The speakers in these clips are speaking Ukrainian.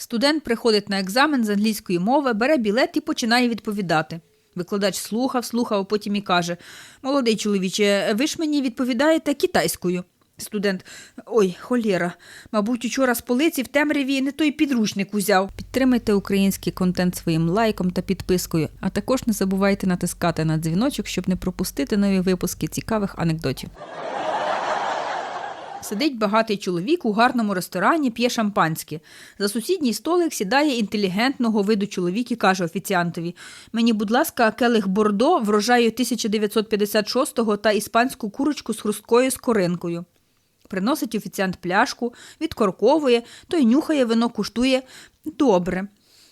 Студент приходить на екзамен з англійської мови, бере білет і починає відповідати. Викладач слухав, слухав, потім і каже: Молодий чоловіче, ви ж мені відповідаєте китайською. Студент, ой, холєра, мабуть, учора з полиці в темряві не той підручник узяв. Підтримайте український контент своїм лайком та підпискою, а також не забувайте натискати на дзвіночок, щоб не пропустити нові випуски цікавих анекдотів. Сидить багатий чоловік у гарному ресторані, п'є шампанське. За сусідній столик сідає інтелігентного виду чоловік і каже офіціантові: Мені, будь ласка, келих бордо врожаю 1956-го та іспанську курочку з хрусткою скоринкою. Приносить офіціант пляшку, відкорковує, той нюхає вино, куштує. Добре.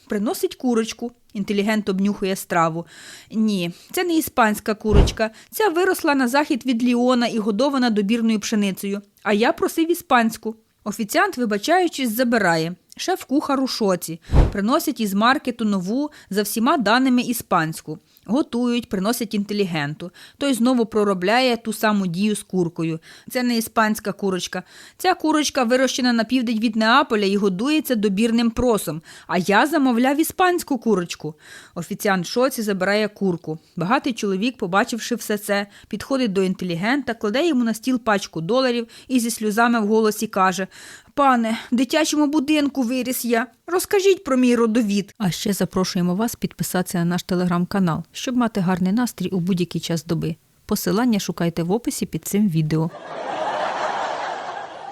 Приносить курочку. Інтелігент обнюхує страву. Ні, це не іспанська курочка. Ця виросла на захід від Ліона і годована добірною пшеницею. А я просив іспанську. Офіціант, вибачаючись, забирає. Шеф-кухар у шоці. Приносять із маркету нову за всіма даними іспанську. Готують, приносять інтелігенту. Той знову проробляє ту саму дію з куркою. Це не іспанська курочка. Ця курочка вирощена на південь від Неаполя і годується добірним просом. А я замовляв іспанську курочку. Офіціант шоці забирає курку. Багатий чоловік, побачивши все це, підходить до інтелігента, кладе йому на стіл пачку доларів і зі сльозами в голосі каже: Пане, в дитячому будинку виріс я. Розкажіть про мій родовід. А ще запрошуємо вас підписатися на наш телеграм-канал, щоб мати гарний настрій у будь-який час доби. Посилання шукайте в описі під цим відео.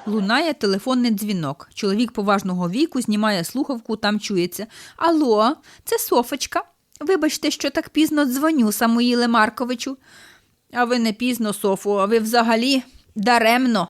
Лунає телефонний дзвінок. Чоловік поважного віку знімає слухавку, там чується. Алло, це Софочка. Вибачте, що так пізно дзвоню, Самуїле Марковичу. А ви не пізно, Софу, а ви взагалі даремно.